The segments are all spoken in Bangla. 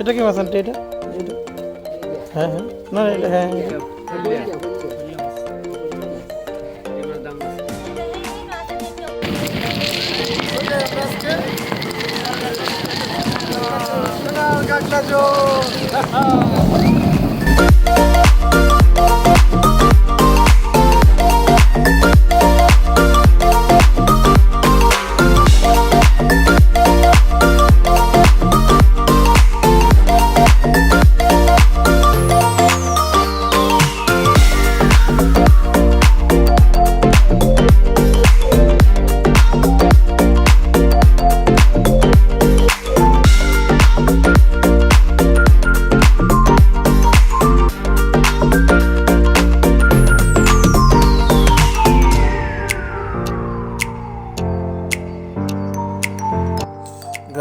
এটা কি মাছ আনটি এটা? এটা? হ্যাঁ হ্যাঁ। না না, এটা হ্যাঁ হ্যাঁ।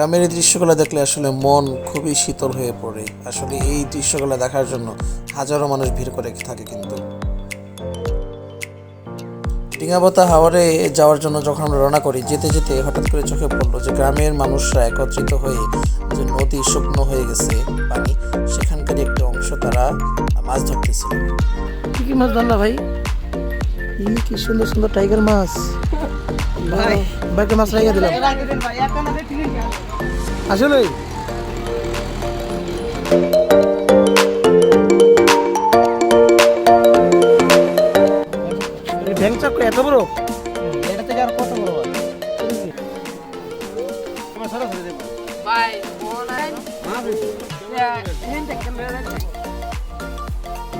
গ্রামের এই দৃশ্যগুলো দেখলে আসলে মন খুবই শীতল হয়ে পড়ে। আসলে এই দৃশ্যগুলো দেখার জন্য হাজারো মানুষ ভিড় করে থাকে কিন্তু। ডিঙাবতা হাওয়ারে যাওয়ার জন্য যখন আমরা রওনা করি যেতে যেতে হঠাৎ করে চোখে পড়ল যে গ্রামের মানুষরা একত্রিত হয়ে যে নদী শুকনো হয়ে গেছে পানি সেখানকার একটি অংশ তারা মাছ ধরতেছিল। কি কি মাছ ধরলা ভাই? কি সুন্দর সুন্দর টাইগার মাছ। ভাই। বাইকে মাছ রাইয়া দিলাম। আসলে ভ্যাং চাপ এত বড়? এটা থেকে আর কত বড় হয়? ভাই বলাই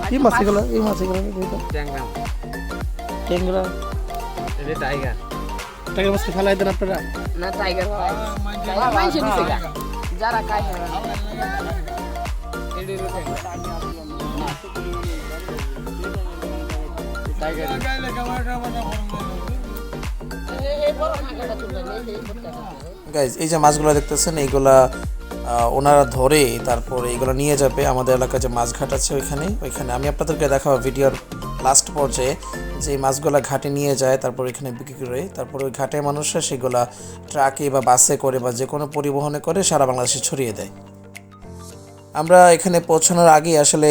কি মাছ এগুলো? এই মাছ এগুলো ট্যাংরা টাইগার। মাছ ফেলাই দেন আপনারা? না টাইগার ভাই টাইগার মাইছে নিছে গা যারা খায় গাইজ এই যে মাছগুলো দেখতেছেন এইগুলা আহ, ওনারা ধরে তারপর এইগুলো নিয়ে যাবে। আমাদের এলাকায় যে মাছ ঘাট আছে ওইখানে ওইখানে আমি আপনাদেরকে দেখাবো ভিডিওর লাস্ট পর্যায়ে। যে মাছগুলা ঘাটে নিয়ে যায়, তারপর এখানে বিক্রি করে, তারপর ওই ঘাটে মানুষরা সেগুলা ট্রাকে বা বাসে করে বা যে কোনো পরিবহনে করে সারা বাংলাদেশে ছড়িয়ে দেয়। আমরা এখানে পৌঁছানোর আগেই আসলে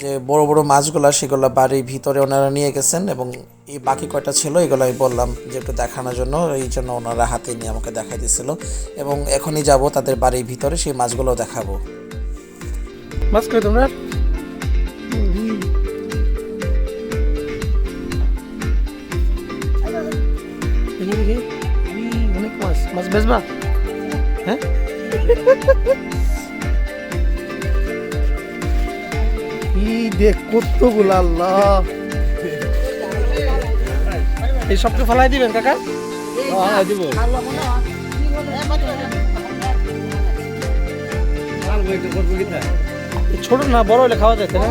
যে বড় বড় মাছগুলা সেগুলো বাড়ির ভিতরে ওনারা নিয়ে গেছেন এবং এই বাকি কয়টা ছিল এগুলো আমি বললাম যে একটু দেখানোর জন্য, এই জন্য ওনারা হাতে নিয়ে আমাকে দেখাই দিয়েছিল এবং এখনই যাব তাদের বাড়ির ভিতরে, সেই মাছগুলো দেখাবো। মাছ করে তোমরা? মাছ বেচবা হ্যাঁ ই দেখ কতগুলো আল্লাহ এই সবকে ফেলাই দিবেন কাকা হ্যাঁ দিব ছোট না বড় হলে খাওয়া যায় না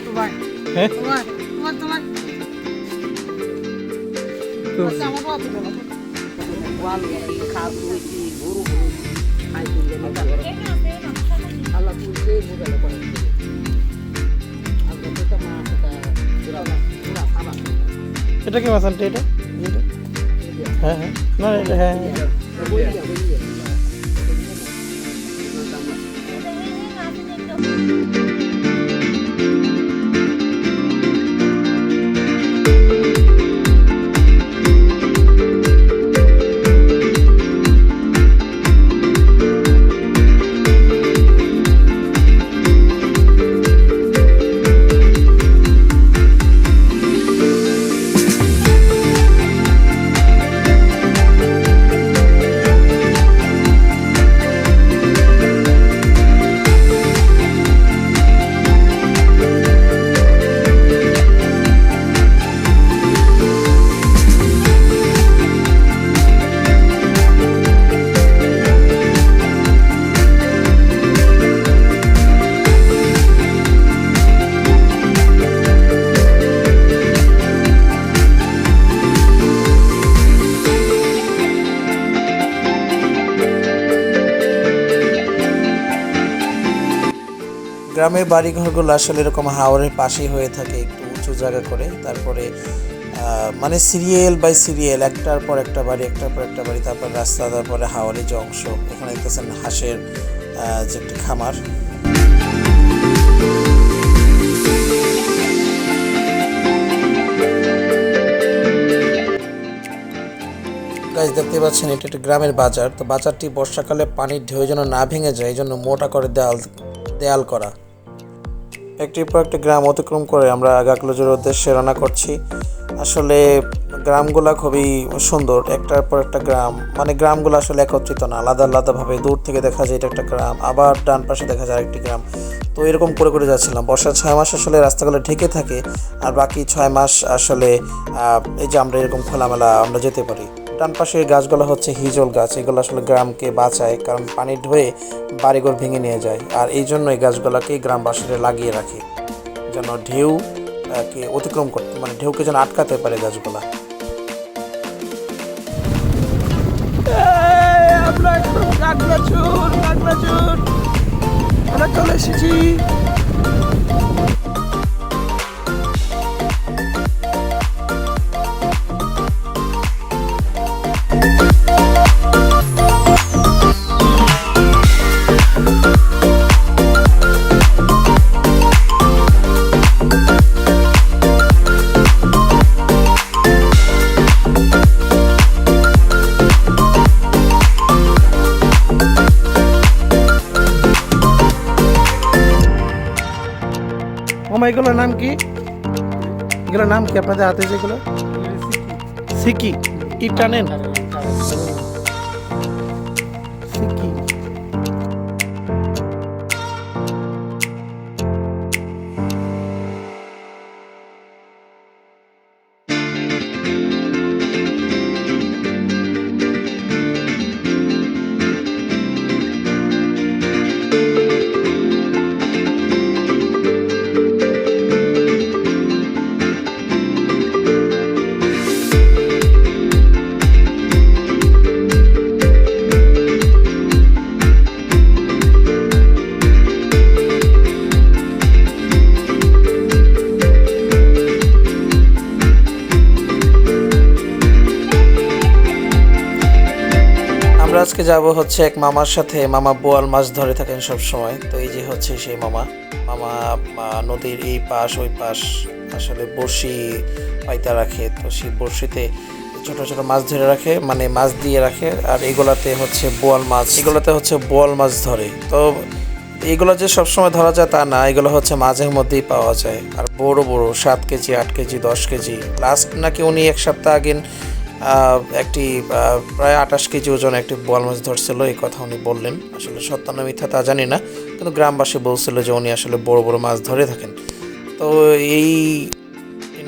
মোবাইলে করার জন্য আজকে তো একটা মাছ এটা কি মাছ আনটি এটা? এটা? হ্যাঁ হ্যাঁ। না না, এটা হ্যাঁ গ্রামের বাড়িঘরগুলো আসলে এরকম হাওরের পাশেই হয়ে থাকে, একটু উঁচু জায়গা করে। তারপরে মানে সিরিয়াল বাই সিরিয়াল, একটার পর একটা বাড়ি, একটার পর একটা বাড়ি, তারপর রাস্তা, তারপরে হাওরের যে অংশ এখানে দেখতেছেন হাঁসের যে একটি খামার। দেখতে পাচ্ছেন, এটা একটি গ্রামের বাজার। তো বাজারটি বর্ষাকালে পানির ঢেউ যেন না ভেঙে যায় এই জন্য মোটা করে দেয়াল দেয়াল করা। একটির পর একটি গ্রাম অতিক্রম করে আমরা গাকলজের উদ্দেশ্যে রান্না করছি। আসলে গ্রামগুলা খুবই সুন্দর, একটার পর একটা গ্রাম। মানে গ্রামগুলো আসলে একত্রিত না, আলাদা আলাদাভাবে দূর থেকে দেখা যায় এটা একটা গ্রাম, আবার ডান পাশে দেখা যায় আরেকটি গ্রাম। তো এরকম করে করে যাচ্ছিলাম। বর্ষার ছয় মাস আসলে রাস্তাগুলো ঢেকে থাকে, আর বাকি ছয় মাস আসলে এই যে আমরা এরকম খোলামেলা আমরা যেতে পারি। ডান পাশের গাছগুলো হচ্ছে হিজল গাছ। এগুলো আসলে গ্রামকে বাঁচায়, কারণ পানি ঢয়ে বাড়িঘর ভেঙে নিয়ে যায়। আর এই জন্য এই গাছগুলোকেই গ্রামবাসীরা লাগিয়ে রাখে, যেন ঢেউ কে অতিক্রম করতে মানে ঢেউকে যেন আটকাতে পারে গাছগুলা। চলে এসেছি। এগুলোর নাম কি? এগুলোর নাম কি আপনাদের হাতে যেগুলো? সিকি। ইটা নেন আজকে যাব হচ্ছে এক মামার সাথে। মামা বোয়াল মাছ ধরে থাকেন সব সময় তো এই যে হচ্ছে সেই মামা। মামা নদীর এই পাশ, ওই পাশ আসলে বড়শি পাইতা রাখে। তো সেই বড়শিতে ছোট ছোট মাছ ধরে রাখে মানে মাছ দিয়ে রাখে। আর এগুলাতে হচ্ছে বোয়াল মাছ। এগুলাতে হচ্ছে বোয়াল মাছ ধরে। তো এগুলো যে সবসময় ধরা যায় তা না। এগুলো হচ্ছে মাঝে মধ্যেই পাওয়া যায়। আর বড় বড়, সাত কেজি, আট কেজি, দশ কেজি। লাস্ট নাকি উনি এক সপ্তাহ আগে একটি প্রায় আঠাশ কেজি ওজন একটি বোয়াল মাছ ধরছিল, এই কথা উনি বললেন। আসলে সত্য না মিথ্যা তা জানি না, কিন্তু গ্রামবাসী বলছিল যে উনি আসলে বড় বড় মাছ ধরে থাকেন। তো এই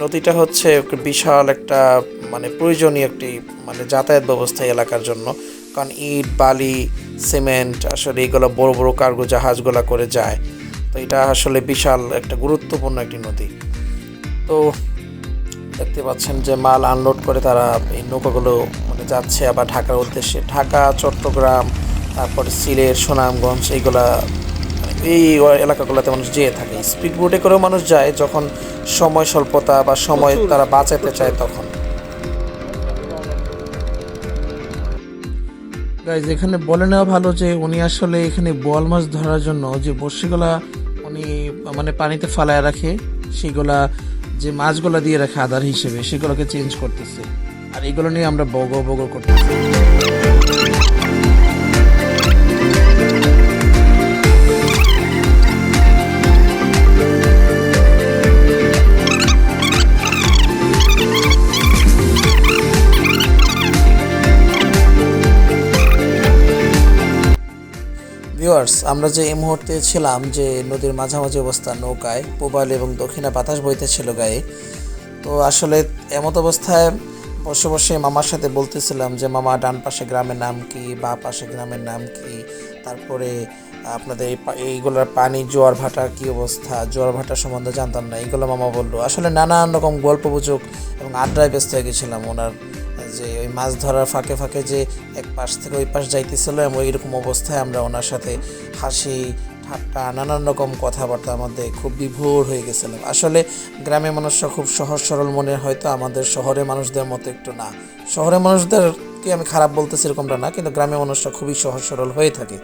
নদীটা হচ্ছে বিশাল একটা মানে প্রয়োজনীয় একটি মানে যাতায়াত ব্যবস্থা এলাকার জন্য। কারণ ইট, বালি, সিমেন্ট, আসলে এইগুলো বড় বড় কার্গো জাহাজগুলো করে যায়। তো এটা আসলে বিশাল একটা গুরুত্বপূর্ণ একটি নদী। তো দেখতে পাচ্ছেন যে মাল আনলোড করে তারা এই নৌকাগুলো মানে যাচ্ছে আবার ঢাকার উদ্দেশ্যে। ঢাকা চট্টগ্রাম তারপর সিলেট সুনামগঞ্জ এইগুলা মানে এই এলাকাগুলোতে মানুষ যেয়ে থাকে। স্পিড বোটে করেও মানুষ যায় যখন সময় স্বল্পতা বা সময় তারা বাঁচাতে চায় তখন। গাইজ এখানে বলে নেওয়া ভালো যে উনি আসলে এখানে বোয়াল মাছ ধরার জন্য যে বড়শিগুলা উনি মানে পানিতে ফালায় রাখে সেগুলা যে মাছগুলো দিয়ে রাখে আদার হিসেবে, সেগুলোকে চেঞ্জ করতেছে। আর এগুলো নিয়ে আমরা বগো বগো করতেছি। ভিউয়ার্স আমরা যে এই মুহূর্তে ছিলাম যে নদীর মাঝামাঝি অবস্থা, নৌকায় পূবাল এবং দক্ষিণে বাতাস বইতেছিল গায়ে, তো আসলে এমত অবস্থায় বসে বসে মামার সাথে বলতেছিলাম যে, মামা, ডান পাশে গ্রামের নাম কি? বা পাশে গ্রামের নাম কি? তারপরে আপনাদের এই এইগুলোর পানি, জোয়ার ভাটার কী অবস্থা? জোয়ার ভাটার সম্বন্ধে জানতাম না, এইগুলো মামা বলল। আসলে নানান রকম গল্প গুজব এবং আড্ডায় ব্যস্ত হয়ে গেছিলাম। ওনার যে ওই মাছ ধরার ফাঁকে ফাঁকে যে এক পাশ থেকে ওই পাশ যাইতেছিল, এবং এরকম অবস্থায় আমরা ওনার সাথে হাসি, ঠাট্টা, নানান রকম কথাবার্তার মধ্যে খুব বিভোর হয়ে গেছিলাম। আসলে গ্রামে মানুষরা খুব সহজ সরল মনে হয়তো আমাদের শহরে মানুষদের মতো একটু না। শহরে মানুষদেরকে আমি খারাপ বলতে সেরকমটা না, কিন্তু গ্রামে মানুষরা খুবই সহজ সরল হয়ে থাকে।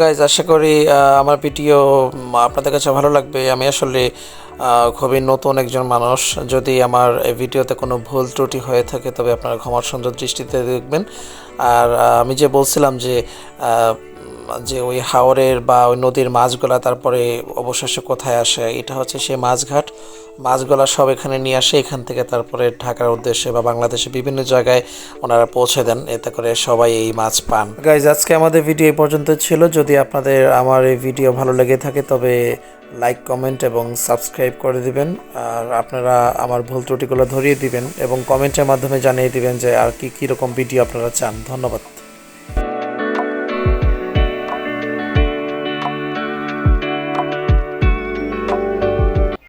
গাইজ আশা করি আমার ভিডিও আপনাদের কাছে ভালো লাগবে। আমি আসলে খুবই নতুন একজন মানুষ। যদি আমার ভিডিওতে কোনো ভুল ত্রুটি হয়ে থাকে, তবে আপনারা ক্ষমার সুন্দর দৃষ্টিতে দেখবেন। আর আমি যে বলছিলাম যে যে ওই হাওরের বা ওই নদীর মাছগুলা তারপরে অবশেষে কোথায় আসে, এটা হচ্ছে সেই মাছঘাট মাছগুলা সব এখানে নিয়ে আসে, এখান থেকে তারপরে ঢাকার উদ্দেশ্যে বা বাংলাদেশে বিভিন্ন জায়গায় ওনারা পৌঁছে দেন, এতে করে সবাই এই মাছ পান। গাইজ আজকে আমাদের ভিডিও এই পর্যন্ত ছিল। যদি আপনাদের আমার এই ভিডিও ভালো লেগে থাকে, তবে লাইক কমেন্ট এবং সাবস্ক্রাইব করে দিবেন। আর আপনারা আমার ভুল ত্রুটিগুলো ধরিয়ে দিবেন এবং কমেন্টের মাধ্যমে জানিয়ে দিবেন যে আর কি, কী রকম ভিডিও আপনারা চান। ধন্যবাদ।